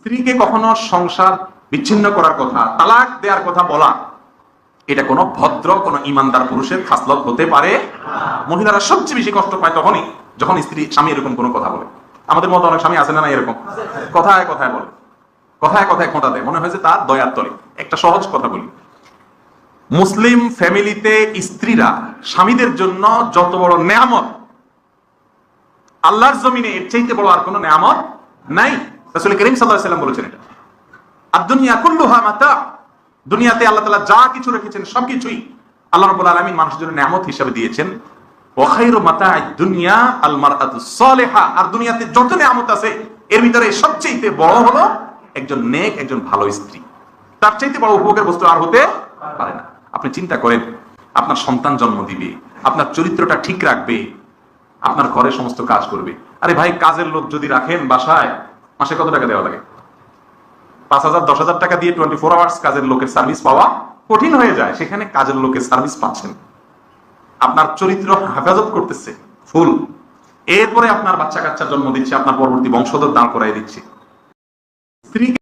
স্ত্রীকে কখনো সংসার বিচ্ছিন্ন করার কথা, তালাক দেওয়ার কথা বলা, এটা কোনো ভদ্র, কোনো ইমানদার পুরুষের খাসলত হতে পারে। মহিলারা সবচেয়ে বেশি কষ্ট পায় তখনই যখন স্ত্রী, স্বামী এরকম কোনো কথা বলে। আমাদের মতো অনেক স্বামী আছে না এরকম? কথায় কথায় বলে। কথায় কথায় খোঁটা দেয়। মনে হয় যে তার দয়ার তলে। একটা সহজ কথা বলি। মুসলিম ফ্যামিলিতে স্ত্রীরা স্বামীদের জন্য যত বড় নেয়ামত, আল্লাহর জমিনে এর চাইতে বড় আর কোনো নেয়ামত নাই। রাসূল করিম আলাইহি সাল্লাম বলেছেন এটা। আর দুনিয়া কুল্লুহা মাতা। দুনিয়াতে আল্লাহ তাআলা যা কিছু রেখেছেন সবকিছুই আল্লাহ রাব্বুল আলামিন মানুষের জন্য নেয়ামত হিসেবে দিয়েছেন। দুনিয়া আর দুনিয়াতে যত আছে, এর ভিতরে বড় হলো একজন নেক, একজন ভালো স্ত্রী। তার চাইতে বড় উপভোগের বস্তু আর হতে পারে না। আপনি চিন্তা করেন, আপনার সন্তান জন্ম দিবে, আপনার চরিত্রটা ঠিক রাখবে, আপনার ঘরে সমস্ত কাজ করবে। আরে ভাই, কাজের লোক যদি রাখেন বাসায় মাসে কত টাকা দেওয়া লাগে? পাঁচ হাজার, দশ হাজার টাকা দিয়ে টোয়েন্টি ফোর আওয়ার্স কাজের লোকের সার্ভিস পাওয়া কঠিন হয়ে যায়। সেখানে কাজের লোকের সার্ভিস পাচ্ছেন। আপনার চরিত্র হেফাজত করতেছে, ফুল। এরপরে আপনার বাচ্চা কাচ্চার জন্ম দিচ্ছে, আপনার পরবর্তী বংশধর দাঁড় করাই দিচ্ছে। স্ত্রীকে